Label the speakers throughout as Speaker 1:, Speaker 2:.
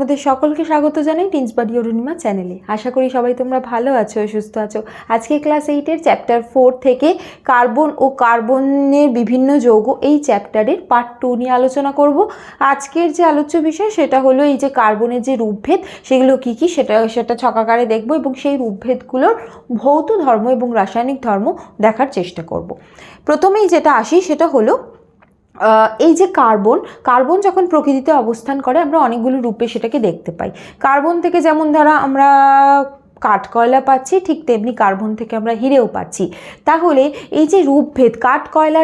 Speaker 1: তোমাদের সকলকে স্বাগত জানাই টিন্স বাডি অরুণিমা চ্যানেলে। আশা করি সবাই তোমরা ভালো আছো, সুস্থ আছো। আজকে ক্লাস এইটের চ্যাপ্টার ফোর থেকে কার্বন ও কার্বনের বিভিন্ন যৌগ এই চ্যাপ্টারের পার্ট টু নিয়ে আলোচনা করব। আজকের যে আলোচ্য বিষয় সেটা হলো এই যে কার্বনের যে রূপভেদ, সেগুলো কি কি সেটা সেটা ছকাকারে দেখব এবং সেই রূপভেদগুলোর ভৌত ধর্ম এবং রাসায়নিক ধর্ম দেখার চেষ্টা করব। প্রথমেই যেটা আসি সেটা হলো এই যে কার্বন কার্বন যখন প্রকৃতিতে অবস্থান করে, আমরা অনেকগুলো রূপে সেটাকে দেখতে পাই। কার্বন থেকে যেমন ধরা আমরা কাঠকয়লা পাচ্ছি, ঠিক তেমনি কার্বন থেকে আমরা হিরেও পাচ্ছি। তাহলে এই যে রূপভেদ, কাঠকয়লা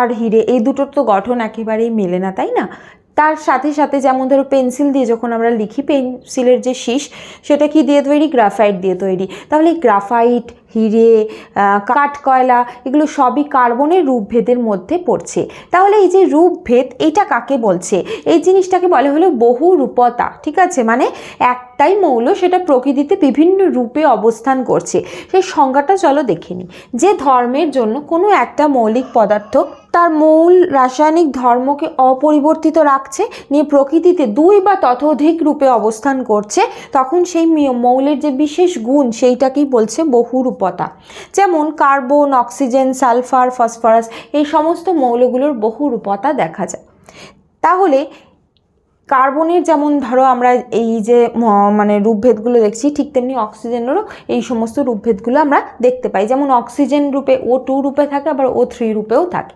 Speaker 1: আর হিরে, এই দুটোর তো গঠন একেবারেই মেলে না, তাই না? তার সাথে সাথে যেমন ধরো পেন্সিল দিয়ে যখন আমরা লিখি, পেন্সিলের যে শীষ, সেটা কি দিয়ে তৈরি? গ্রাফাইট দিয়ে তৈরি। তাহলে গ্রাফাইট হিরে কাঠকয়লা, এগুলো সবই কার্বনের রূপভেদের মধ্যে পড়ছে। তাহলে এই যে রূপভেদ, এটা কাকে বলছে? এই জিনিসটাকে বলে হলো বহু রূপতা, ঠিক আছে? মানে একটাই মৌল সেটা প্রকৃতিতে বিভিন্ন রূপে অবস্থান করছে। সেই সংজ্ঞাটা চলো দেখে নিই। যে ধর্মের জন্য কোনো একটা মৌলিক পদার্থ তার মূল রাসায়নিক ধর্মকে অপরিবর্তিত রাখছে, নিয়ে প্রকৃতিতে দুই বা ততোধিক রূপে অবস্থান করছে, তখন সেই মৌলের যে বিশেষ গুণ সেইটাকেই বলছে বহুরূপতা যেমন কার্বন অক্সিজেন সালফার ফসফরাস এই সমস্ত মৌলগুলোর বহু রূপতা দেখা যায়। তাহলে কার্বনের যেমন ধরো আমরা এই যে মানে রূপভেদগুলো দেখছি, ঠিক তেমনি অক্সিজেনেরও এই সমস্ত রূপভেদগুলো আমরা দেখতে পাই। যেমন অক্সিজেন রূপে ও টু রূপে থাকে, আবার ও থ্রি রূপেও থাকে।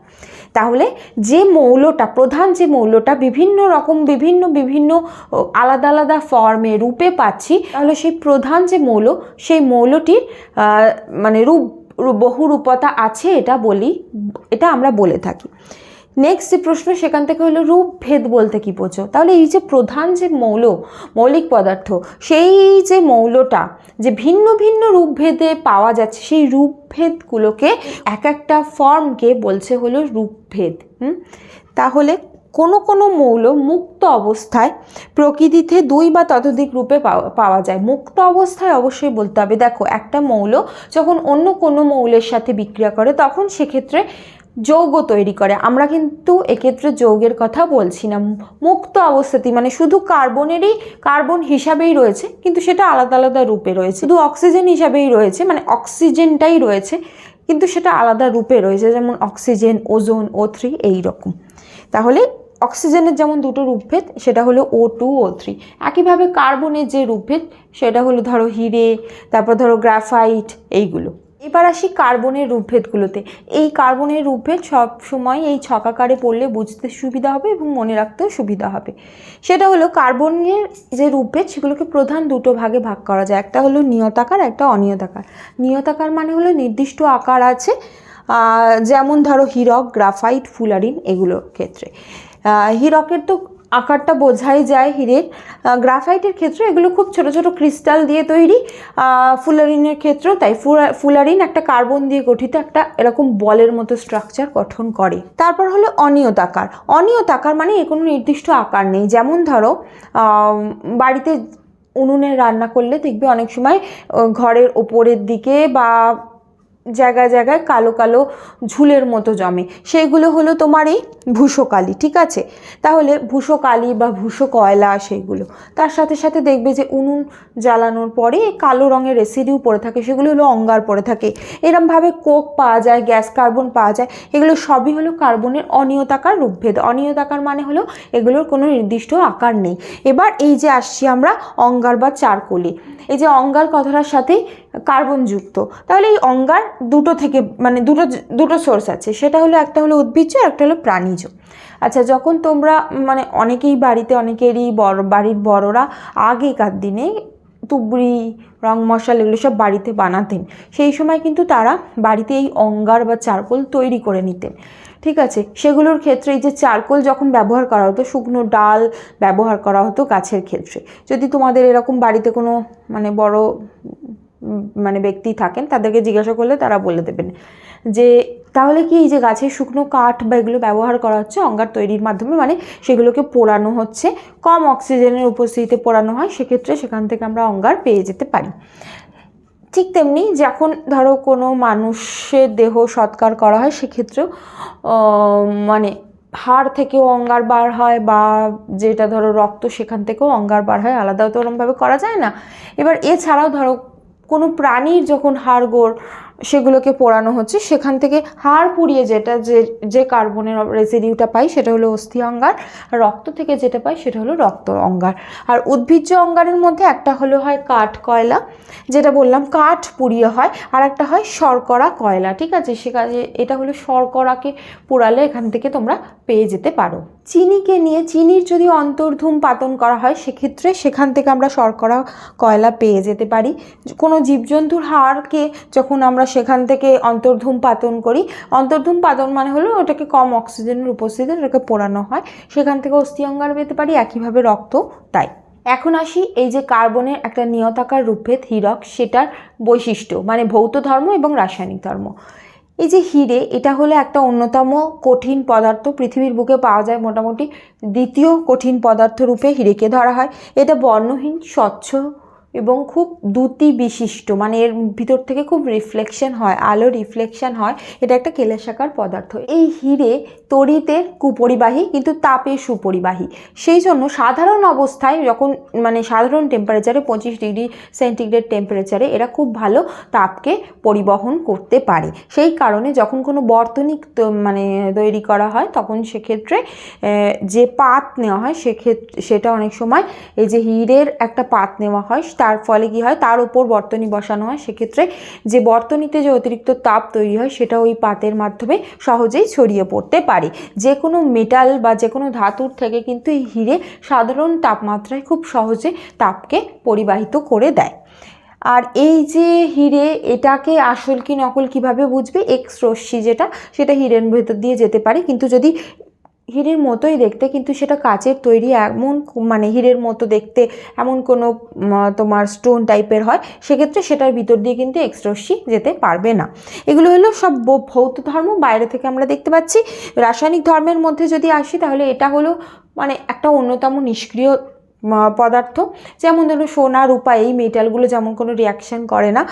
Speaker 1: তাহলে যে মৌলটা, প্রধান যে মৌলটা বিভিন্ন রকম, বিভিন্ন বিভিন্ন আলাদা আলাদা ফর্মে রূপে পাচ্ছি, তাহলে সেই প্রধান যে মৌল, সেই মৌলটির মানে রূপ, রূপ- বহুরূপতা আছে এটা বলি, এটা আমরা বলে থাকি। নেক্সট যে প্রশ্ন সেখান থেকে হলো রূপভেদ বলতে কি বোঝো? তাহলে এই যে প্রধান যে মৌল, মৌলিক পদার্থ, সেই যে মৌলটা যে ভিন্ন ভিন্ন রূপভেদে পাওয়া যাচ্ছে, সেই রূপভেদগুলোকে এক একটা ফর্মকে বলছে হলো রূপভেদ তাহলে কোনো কোনো মৌল মুক্ত অবস্থায় প্রকৃতিতে দুই বা ততোধিক রূপে পাওয়া যায়। মুক্ত অবস্থায় অবশ্যই বলতে হবে, দেখো একটা মৌল যখন অন্য কোনো মৌলের সাথে বিক্রিয়া করে, তখন সেক্ষেত্রে যৌগ তৈরি করে। আমরা কিন্তু এক্ষেত্রে যৌগের কথা বলছি না। মুক্ত অবস্থাতেই মানে শুধু কার্বনেরই, কার্বন হিসাবেই রয়েছে, কিন্তু সেটা আলাদা আলাদা রূপে রয়েছে। শুধু অক্সিজেন হিসাবেই রয়েছে মানে অক্সিজেনটাই রয়েছে, কিন্তু সেটা আলাদা রূপে রয়েছে, যেমন অক্সিজেন, ওজোন ও থ্রি এইরকম। তাহলে অক্সিজেনের যেমন দুটো রূপভেদ, সেটা হলো ও টু ও থ্রি একইভাবে কার্বনের যে রূপভেদ, সেটা হলো ধরো হিরে, তারপর ধরো গ্রাফাইট, এইগুলো। এবার আসি কার্বনের রূপভেদগুলোতে। এই কার্বনের রূপভেদ সব সময় এই ছকাকারে পড়লে বুঝতে সুবিধা হবে এবং মনে রাখতেও সুবিধা হবে। সেটা হলো কার্বনের যে রূপভেদ, সেগুলোকে প্রধান দুটো ভাগে ভাগ করা যায়। একটা হলো নিয়তাকার একটা অনিয়তাকার নিয়তাকার মানে হলো নির্দিষ্ট আকার আছে যেমন ধরো হিরক, গ্রাফাইট, ফুলারিন এগুলোর ক্ষেত্রে। হীরকের তো আকারটা বোঝাই যায় হীরের। গ্রাফাইটের ক্ষেত্রে এগুলো খুব ছোট ছোট ক্রিস্টাল দিয়ে তৈরি। ফুলারিনের ক্ষেত্রেও তাই। ফুলা- ফুলারিন একটা কার্বন দিয়ে গঠিত একটা এরকম বলের মতো স্ট্রাকচার গঠন করে। তারপর হলো অনিয়ত আকার। অনিয়ত আকার মানে এর কোনো নির্দিষ্ট আকার নেই। যেমন ধরো বাড়িতে উনুনে রান্না করলে দেখবে অনেক সময় ঘরের ওপরের দিকে বা জায়গায় জায়গায় কালো কালো ঝুলের মতো জমে। সেইগুলো হলো তোমার এই ভূষো কালি ঠিক আছে? তাহলে ভূষো কালি বা ভূষো কয়লা সেইগুলো। তার সাথে সাথে দেখবে যে উনুন জ্বালানোর পরে কালো রঙের রেসিডিউ পড়ে থাকে, সেগুলো হলো অঙ্গার পড়ে থাকে। এরমভাবে কোক পাওয়া যায় গ্যাস কার্বন পাওয়া যায়, এগুলো সবই হলো কার্বনের অনিয়তাকার রূপভেদ অনিয়তাকার মানে হলো এগুলোর কোনো নির্দিষ্ট আকার নেই। এবার এই যে আসছি আমরা অঙ্গার বা চারকোলে। এই যে অঙ্গার কথাটার সাথেই কার্বন যুক্ত। তাহলে এই অঙ্গার দুটো থেকে মানে দুটো দুটো সোর্স আছে। সেটা হলো একটা হলো উদ্ভিজ্জ একটা হলো প্রাণীজ। আচ্ছা যখন তোমরা মানে অনেকেই বাড়িতে, অনেকেরই বড় বাড়ির বড়রা আগেকার দিনে তুবড়ি, রং মশলা এগুলো সব বাড়িতে বানাতেন। সেই সময় কিন্তু তারা বাড়িতে এই অঙ্গার বা চারকোল তৈরি করে নিতেন। ঠিক আছে? সেগুলোর ক্ষেত্রে এই যে চারকোল যখন ব্যবহার করা হতো, শুকনো ডাল ব্যবহার করা হতো গাছের ক্ষেত্রে। যদি তোমাদের এরকম বাড়িতে কোনো মানে বড় মানে ব্যক্তি থাকেন, তাদেরকে জিজ্ঞাসা করলে তারা বলে দেবেন। যে তাহলে কি এই যে গাছের শুকনো কাঠ বা এগুলো ব্যবহার করা হচ্ছে, অঙ্গার তৈরির মাধ্যমে? মানে সেগুলোকে পোড়ানো হচ্ছে, কম অক্সিজেনের উপস্থিতিতে পোড়ানো হয়, সেক্ষেত্রে সেখান থেকে আমরা অঙ্গার পেয়ে যেতে পারি। ঠিক তেমনি যখন ধরো কোনো মানুষের দেহ সৎকার করা হয়, সেক্ষেত্রেও মানে হাড় থেকেও অঙ্গার বার হয় বা যেটা ধরো রক্ত সেখান থেকেও অঙ্গার বার হয়, আলাদাও তো ওরমভাবে করা যায় না। এবার এছাড়াও ধরো কোনো প্রাণীর যখন হাড়গোড় সেগুলোকে পোড়ানো হচ্ছে, সেখান থেকে হাড় পুড়িয়ে যেটা যে যে কার্বনের রেসিডিউটা পাই সেটা হলো অস্থি অঙ্গার রক্ত থেকে যেটা পাই সেটা হলো রক্ত অঙ্গার। আর উদ্ভিজ্জ অঙ্গারের মধ্যে একটা হলো হয় কাঠ কয়লা, যেটা বললাম কাঠ পুড়িয়ে হয়, আর একটা হয় শর্করা কয়লা, ঠিক আছে? সে কাজে এটা হলো শর্করাকে পোড়ালে এখান থেকে তোমরা পেয়ে যেতে পারো। চিনিকে নিয়ে, চিনির যদি অন্তর্ধূম পাতন করা হয়, সেক্ষেত্রে সেখান থেকে আমরা শর্করা, কয়লা পেয়ে যেতে পারি। কোনো জীবজন্তুর হাড়কে যখন আমরা সেখান থেকে অন্তর্ধূম পাতন করি, অন্তর্ধূম পাতন মানে হলো ওটাকে কম অক্সিজেনের উপস্থিতিতে ওটাকে পোড়ানো হয়। সেখান থেকে অস্থি অঙ্গার পেতে পারি, একইভাবে রক্ত তাই। এখন আসি এই যে কার্বনের একটা নিয়তাকার রূপভেদ, হীরক, সেটার বৈশিষ্ট্য মানে ভৌত ধর্ম এবং রাসায়নিক ধর্ম। এই যে হিরে, এটা হলো একটা অন্যতম কঠিন পদার্থ। পৃথিবীর বুকে পাওয়া যায় মোটামুটি দ্বিতীয় কঠিন পদার্থ রূপে হিরেকে ধরা হয়। এটা বর্ণহীন, স্বচ্ছ এবং খুব দ্যুতি বিশিষ্ট মানে এর ভিতর থেকে খুব রিফ্লেকশন হয়, আলো রিফ্লেকশন হয়, এটা একটা কেলেশাকার পদার্থ। এই হিরে তড়িতের কুপরিবাহী, কিন্তু তাপে সুপরিবাহী। সেই জন্য সাধারণ অবস্থায় যখন মানে সাধারণ টেম্পারেচারে পঁচিশ ডিগ্রি সেন্টিগ্রেড টেম্পারেচারে এরা খুব ভালো তাপকে পরিবহন করতে পারে। সেই কারণে যখন কোনো বর্তনিক মানে তৈরি করা হয়, তখন সেক্ষেত্রে যে পাত নেওয়া হয় সেক্ষেত্রে সেটা অনেক সময় এই যে হীরের একটা পাত নেওয়া হয় তার ফলে কি হয়? তার উপর বর্তনী বসানো হয়। সেক্ষেত্রে যে বর্তনীতে যে অতিরিক্ত তাপ তৈরি হয়, সেটা ওই পাতের মাধ্যমে সহজেই ছড়িয়ে পড়তে পারে। যে কোনো মেটাল বা যে কোনো ধাতুর থেকে কিন্তু এই হিরে সাধারণ তাপমাত্রায় খুব সহজে তাপকে পরিবাহিত করে দেয়। আর এই যে হিরে, এটাকে আসল কি নকল কীভাবে বুঝবে? এক্স রশ্মি যেটা, সেটা হিরের ভেতর দিয়ে যেতে পারে। কিন্তু যদি হিরের মতোই দেখতে, কিন্তু সেটা কাচের তৈরি এমন মানে হিরের মতো দেখতে এমন কোনো তোমার স্টোন টাইপের হয়, সেক্ষেত্রে সেটার ভিতর দিয়ে কিন্তু এক্সরশ্মি যেতে পারবে না। এগুলো হলো সব ভৌত ধর্ম, বাইরে থেকে আমরা দেখতে পাচ্ছি। রাসায়নিক ধর্মের মধ্যে যদি আসি, তাহলে এটা হলো মানে একটা অন্যতম নিষ্ক্রিয় পদার্থ। যেমন ধরো সোনা, রূপা, এই মেটালগুলো যেমন কোনো রিয়াকশন করে না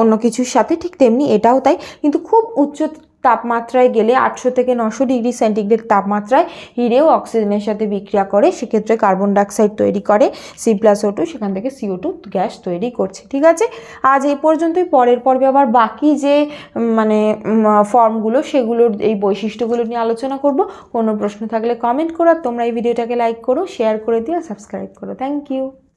Speaker 1: অন্য কিছুর সাথে ঠিক তেমনি এটাও তাই। কিন্তু খুব উচ্চ তাপমাত্রায় গেলে আটশো থেকে নশো ডিগ্রি সেন্টিগ্রেড তাপমাত্রায় হিরেও অক্সিজেনের সাথে বিক্রিয়া করে, সেক্ষেত্রে কার্বন ডাইঅক্সাইড তৈরি করে, সি প্লাস ও টু, সেখান থেকে সিও টু গ্যাস তৈরি করছে, ঠিক আছে? আজ এই পর্যন্তই, পরের পর্বে আবার বাকি যে মানে ফর্মগুলো, সেগুলোর এই বৈশিষ্ট্যগুলো নিয়ে আলোচনা করব। কোনো প্রশ্ন থাকলে কমেন্ট করো তোমরা এই ভিডিওটাকে লাইক করো শেয়ার করে দিও সাবস্ক্রাইব করো। Thank you